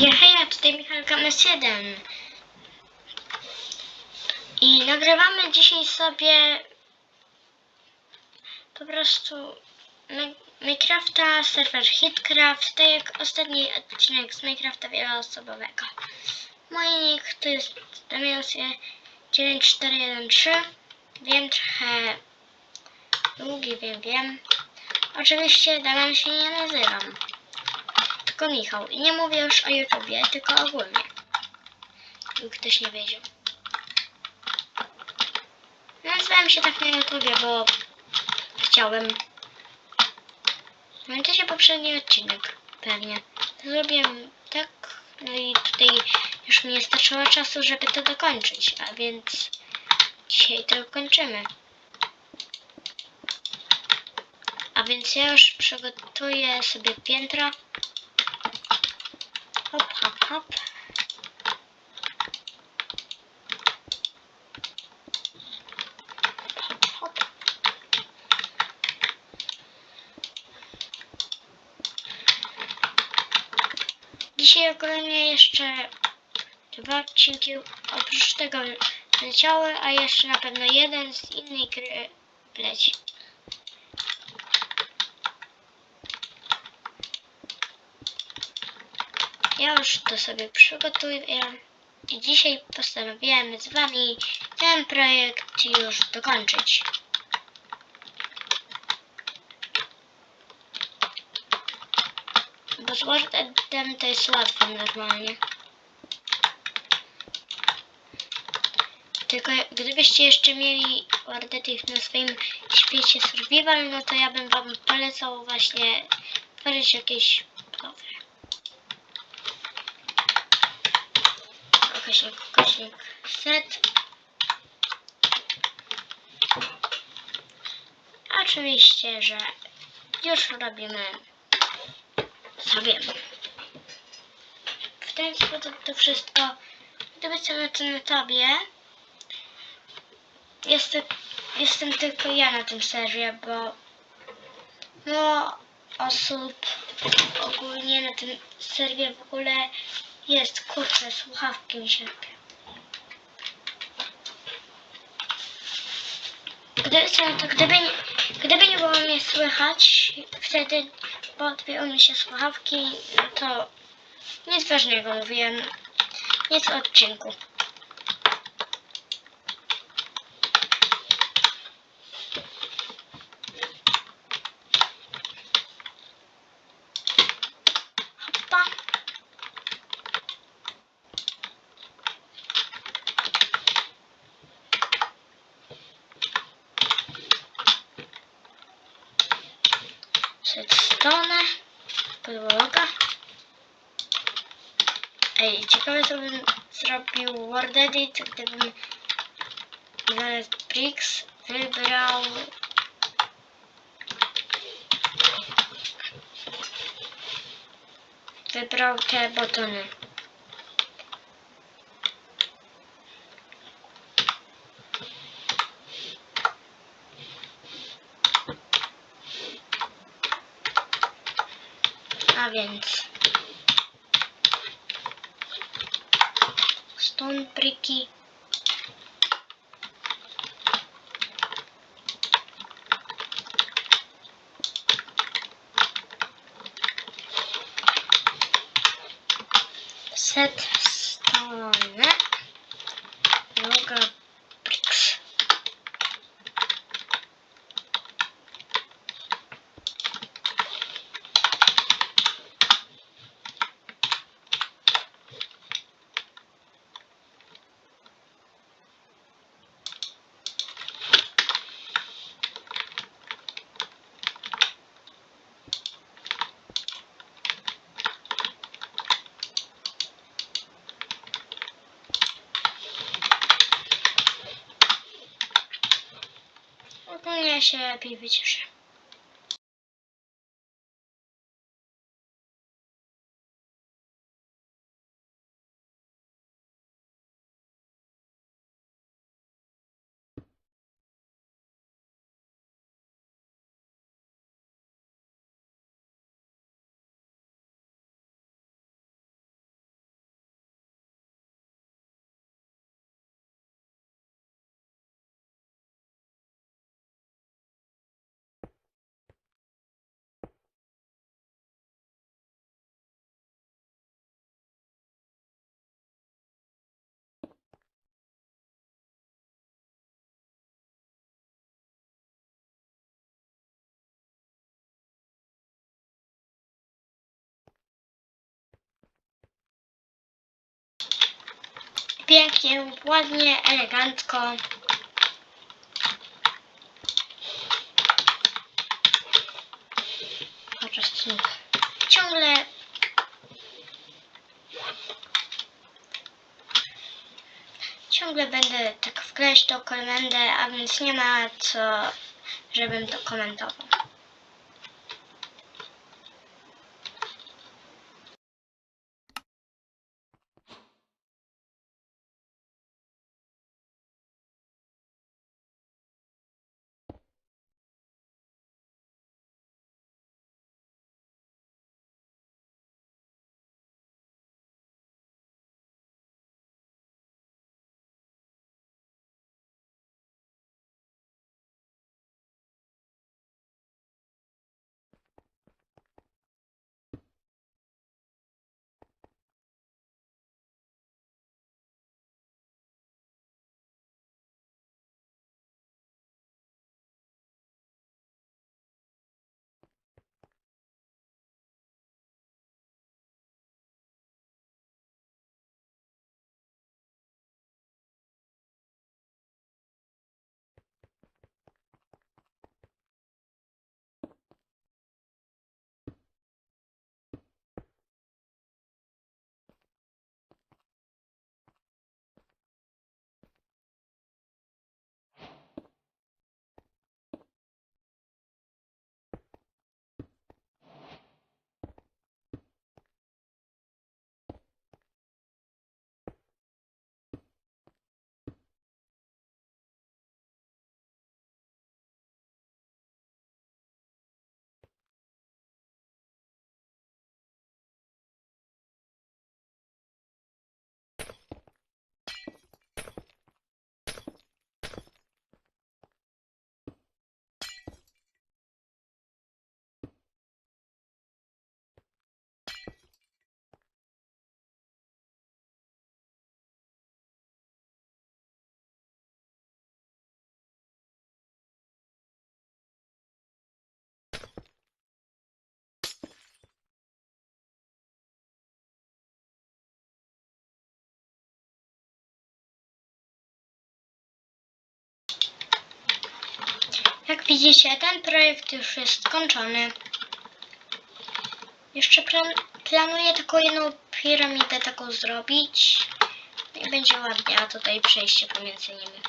Ja, ja, tutaj Michalka MS1. I nagrywamy dzisiaj sobie po prostu Mi- Minecrafta, serwer Hitcraft, tak jak ostatni odcinek z Minecrafta wieloosobowego. Mój nick to jest Damiansie9413. Wiem, trochę długi, wiem, wiem. Oczywiście Damian się nie nazywam tylko Michał. I nie mówię już o YouTubie, tylko ogólnie. Gdyby ktoś nie wiedział. Nazywałem się tak na YouTubie, bo chciałem. Pamiętacie poprzedni odcinek? Pewnie. Zrobiłem tak, no i tutaj już mi nie starczyło czasu, żeby to dokończyć, a więc dzisiaj to kończymy. A więc ja już przygotuję sobie piętra. Hop, hop, hop. Dzisiaj ogólnie jeszcze dwa odcinki oprócz tego leciały, a jeszcze na pewno jeden z innej gry leci. Ja już to sobie przygotuję i dzisiaj postanowiłem z Wami ten projekt już dokończyć. Bo z Wordem to jest łatwo normalnie. Tylko gdybyście jeszcze mieli Wordetich na swoim świecie survival, no to ja bym Wam polecał właśnie tworzyć jakieś nowe. Kośnik, kośnik, set. Oczywiście, że już robimy sobie w ten sposób to wszystko. Gdyby co na tym etapie, jestem, jestem tylko ja na tym serwie, bo no osób ogólnie na tym serwie w ogóle jest, kurczę, słuchawki mi się co, to gdyby, nie, gdyby nie było mnie słychać, wtedy podpięły mi się słuchawki, to nic ważnego mówiłem, nic odcinku. Ej, ciekawe co bym zrobił Word Edit, gdybym zamiast Bricks wybrał wybrał te botony. A więc что прики сет set. Ogólnie się lepiej wycieszę. Pięknie, ładnie, elegancko. Chociaż ciągle ciągle będę tak wkleść tą komendę, a więc nie ma co, żebym to komentował. Widzicie, ten projekt już jest skończony. Jeszcze plan planuję tylko jedną piramidę taką zrobić. I będzie ładnie, a tutaj przejście pomiędzy nimi.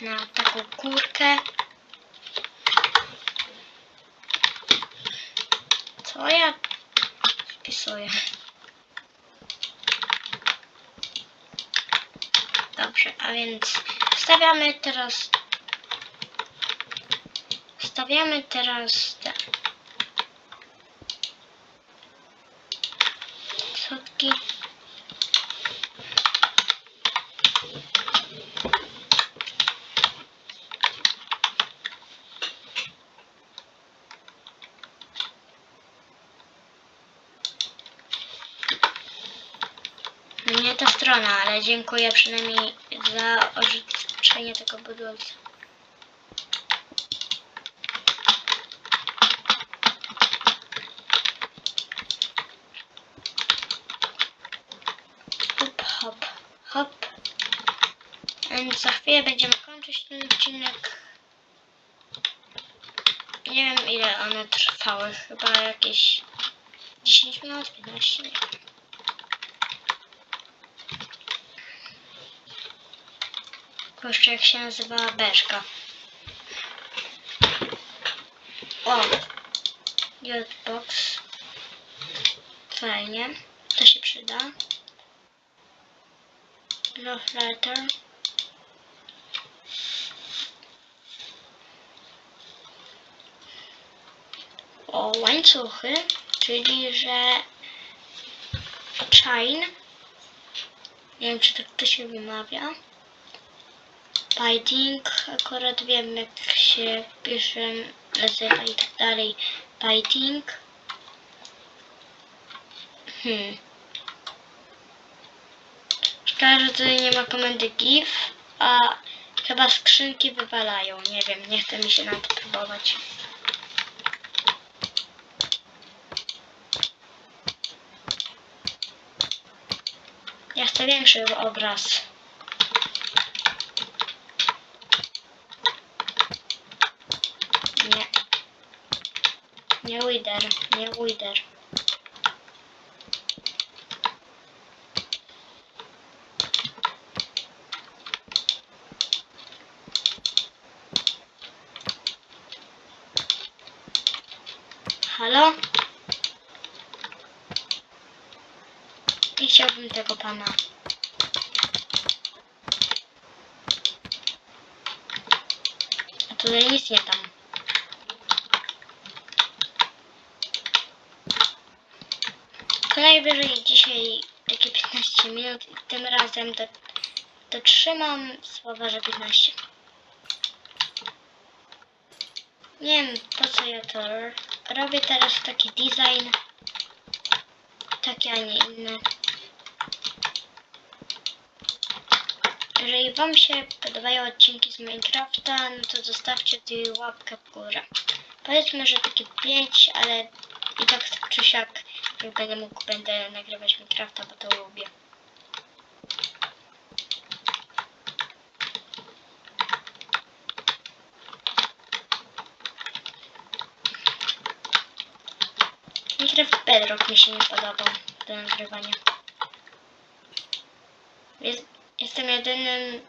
Na taką górkę. Co ja wpisuję? Dobrze, a więc stawiamy teraz. Stawiamy teraz te schodki. Nie ta strona, ale dziękuję przynajmniej za odrzucenie tego budulca. Hop, hop, hop. Więc za chwilę będziemy kończyć ten odcinek. Nie wiem ile one trwały, chyba jakieś 10 minut, 15 minut. Jeszcze jak się nazywała beczka. O! Jotbox. Fajnie. To się przyda. Love letter. O, łańcuchy, czyli że chain. Nie wiem, czy tak to się wymawia. Binding, akurat wiem jak się pisze, nazywa i tak dalej. Binding. Hmm. Szkoda, że tutaj nie ma komendy give, a chyba skrzynki wywalają. Nie wiem, nie chce mi się na to próbować. Chcę większy obraz. Nie. Nie Wither, nie Wither. Halo? Nie chciałbym tego pana. A tutaj nic nie tam. Najwyżej dzisiaj takie 15 minut tym razem do, dotrzymam słowa, że 15. Nie wiem po co ja to robię teraz taki design. Taki, a nie inny. Jeżeli Wam się podobają odcinki z Minecrafta, no to zostawcie tu łapkę w górę. Powiedzmy, że takie 5, ale i tak czy siak jak będę mógł, będę nagrywać Minecrafta, bo to lubię. Minecraft Bedrock mi się nie podobał do nagrywania. Jest, jestem jedynym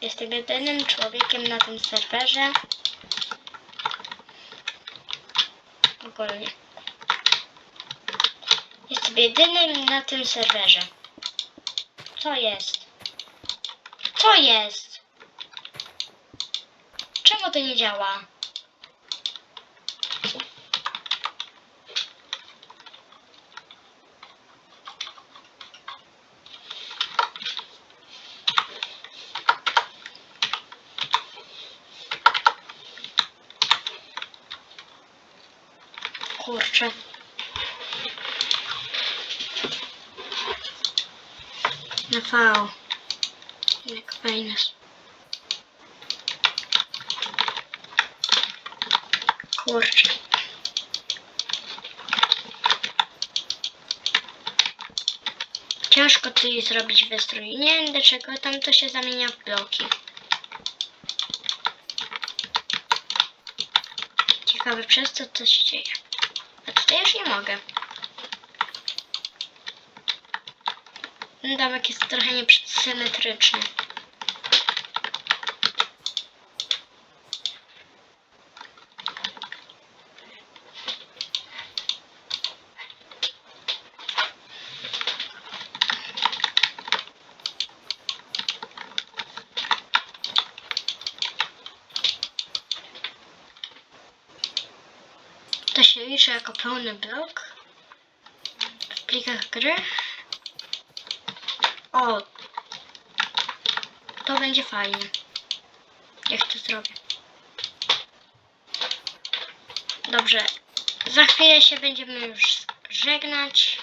jestem jedynym człowiekiem na tym serwerze. Ogólnie. Jedynym na tym serwerze. Co jest? Co jest? Czemu to nie działa? Kurczę. Na V. Kurczę. Ciężko tutaj zrobić wystrój. Nie wiem dlaczego tam to się zamienia w bloki. Ciekawe przez co to się dzieje. A tutaj już nie mogę. Ten domek jest trochę niesymetryczny. To się liczy jako pełny blok w plikach gry. O! To będzie fajnie. Jak to zrobię. Dobrze. Za chwilę się będziemy już żegnać.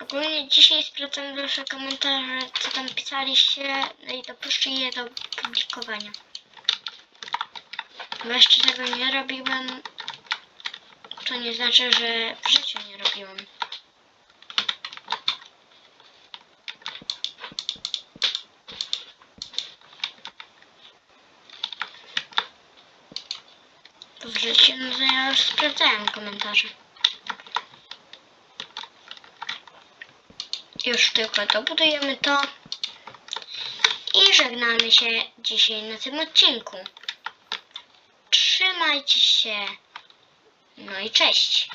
Ogólnie dzisiaj sprawdzam wasze komentarze, co tam pisaliście, no i dopuszczę je do publikowania. Bo jeszcze tego nie robiłem, to nie znaczy, że w życiu nie robiłem. Bo w życiu, no to ja już sprawdzałem komentarze. Już tylko dobudujemy to. I żegnamy się dzisiaj na tym odcinku. Trzymajcie się. No i cześć.